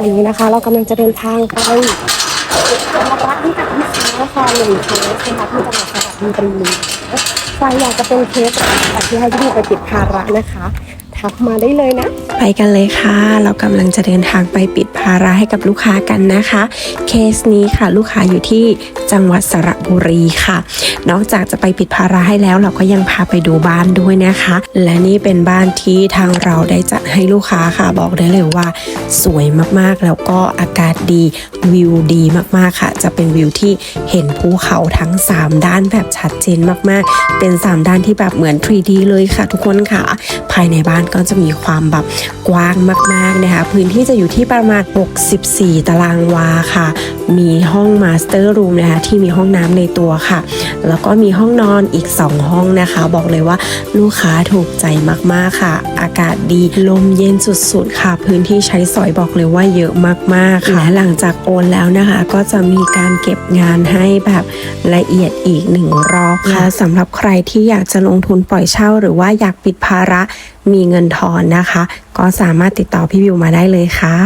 วันนี้นะคะ เรากำลังจะเดินทางไปมารับที่กับลูกค้าค่ะหนึ่งเคสนะคะที่จังหวัดสระบุรีใครอยากจะเป็นเคสที่ให้พี่ไปปิดภาระนะคะ ทักมาได้เลยนะไปกันเลยค่ะ เรากำลังจะเดินทางไปปิดภาระให้กับลูกค้ากันนะคะ เคสนี้ค่ะลูกค้าอยู่ที่จังหวัดสระบุรีค่ะ นอกจากจะไปปิดภาระให้แล้วเราก็ยังพาไปดูบ้านด้วยนะคะ และนี่เป็นบ้านที่ทางเราได้จัดให้ลูกค้าค่ะบอกได้เลยว่า สวยมากๆแล้วก็อากาศดีวิวดีมากๆค่ะ จะเป็นวิวที่เห็นภูเขาทั้ง 3 ด้านแบบชัดเจนมากๆ เป็น 3 ด้านที่แบบเหมือน 3D เลยค่ะ ทุกคนค่ะ ภายในบ้านก็จะมีความแบบกว้างมากๆนะคะ พื้นที่จะอยู่ที่ประมาณ 64 ตารางวาค่ะ มีห้องมาสเตอร์รูมนะคะที่มีห้องน้ำในตัวค่ะ แล้วก็มีห้องนอนอีก 2 ห้องนะคะ บอกเลยว่าลูกค้าถูกใจมากๆค่ะ อากาศดีลมเย็นสุดๆค่ะ พื้นที่ใช้สอยบอกเลยว่าเยอะมากๆค่ะและหลังจากโอนแล้วนะคะ ก็จะมีการเก็บงานให้แบบละเอียดอีกหนึ่งรอบค่ะสำหรับใครที่อยากจะลงทุนปล่อยเช่า หรือว่าอยากปิดภาระมีเงินทอนนะคะ ก็สามารถติดต่อพี่วิวมาได้เลยค่ะ